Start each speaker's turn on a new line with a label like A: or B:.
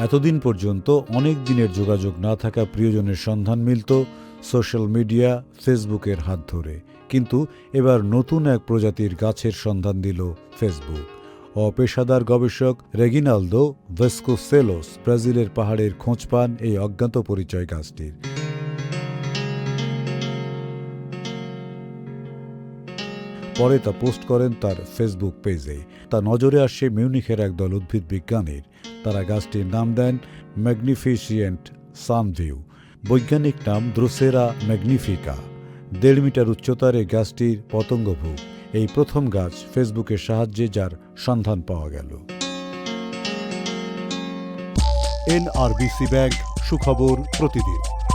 A: এতদিন পর্যন্ত অনেক দিনের যোগাযোগ না থাকা প্রিয়জনের সন্ধান মিলত সোশ্যাল মিডিয়া, ফেসবুকের হাত ধরে। কিন্তু এবার নতুন এক প্রজাতির গাছের সন্ধান দিল ফেসবুক। অপেশাদার গবেষক রেগিনালদো ভেস্কো সেলোস ব্রাজিলের পাহাড়ের খোঁজ পান এই অজ্ঞাত পরিচয় গাছটির। পরে তা পোস্ট করেন তার ফেসবুক পেজে। তা নজরে আসে মিউনিখের একদল উদ্ভিদ বিজ্ঞানীর। তারা গাছটির নাম দেন ম্যাগনিফিসিয়েন্ট সানভিউ। বৈজ্ঞানিক নাম দ্রোসেরা ম্যাগনিফিকা। দেড় মিটার উচ্চতার এই গাছটির পতঙ্গভূ। এই প্রথম গাছ ফেসবুকের সাহায্যে যার সন্ধান পাওয়া গেল।
B: এনআরবিসি ব্যাংক, সুখবর প্রতিদিন।